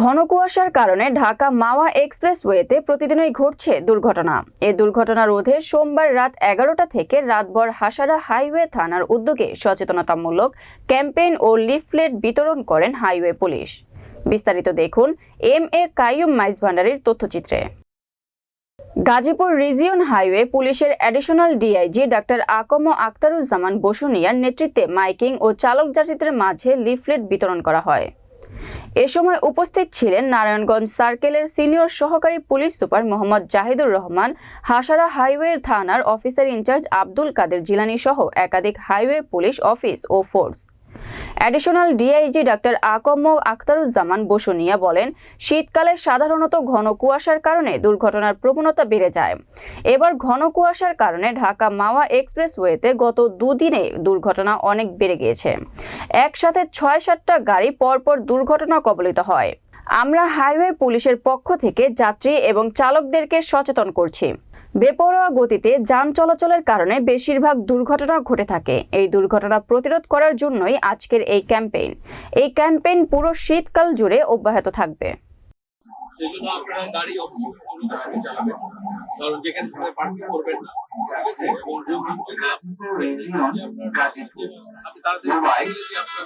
ঘন কুয়াশার কারণে ঢাকা মাওয়া এক্সপ্রেসওয়েতে প্রতিদিনই ঘটছে দুর্ঘটনা। এ দুর্ঘটনা রোধে সোমবার রাত এগারোটা থেকে রাতভর হাসারা হাইওয়ে থানার উদ্যোগে সচেতনতামূলক ক্যাম্পেইন ও লিফলেট বিতরণ করেন হাইওয়ে পুলিশ। বিস্তারিত দেখুন এম এ কাইয়ুম মাইজ ভান্ডারির তথ্যচিত্রে। গাজীপুর রিজিয়ন হাইওয়ে পুলিশের additional DIG doctor Akam Aktaruzzaman বসুনিয়ার নেতৃত্বে মাইকিং ও চালক যাত্রীদের মাঝে লিফলেট বিতরণ করা হয়। এ সময় উপস্থিত ছিলেন নারায়ণগঞ্জ সার্কেলের সিনিয়র সহকারী police super Mohammad Jahidur Rahman, Hasara highway থানার officer in charge Abdul Kader Jilani সহ একাধিক হাইওয়ে পুলিশ অফিস ও force. Additional DIG doctor Akam Akhtaruzzaman Basunia বলেন, শীতকালে সাধারণত ঘন কুয়াশার কারণে দুর্ঘটনার প্রবণতা বেড়ে যায়। এবার ঘন কুয়াশার কারণে ঢাকা মাওয়া এক্সপ্রেসওয়েতে গত দুদিনে দুর্ঘটনা অনেক বেড়ে গিয়েছে। একসাথে ছয় সাতটা গাড়ি পরপর দুর্ঘটনা কবলিত হয়। আমরা হাইওয়ে পুলিশের পক্ষ থেকে যাত্রী এবং চালকদেরকে সচেতন করছি। বেপরোয়া গতিতে যান চলাচলের কারণে বেশিরভাগ দুর্ঘটনা ঘটে থাকে। এই দুর্ঘটনা প্রতিরোধ করার জন্যই আজকের এই ক্যাম্পেইন। এই ক্যাম্পেইন পুরো শীতকাল জুড়ে অব্যাহত থাকবে। সেই জন্য আপনারা গাড়ি অবশ্যই সঙ্গে চালাবেন। কারণ যেখানে সেখানে পার্কিং করবেন না ঠিক আছে? এবং রোগ না আপনি তাড়াতাড়ি আপনার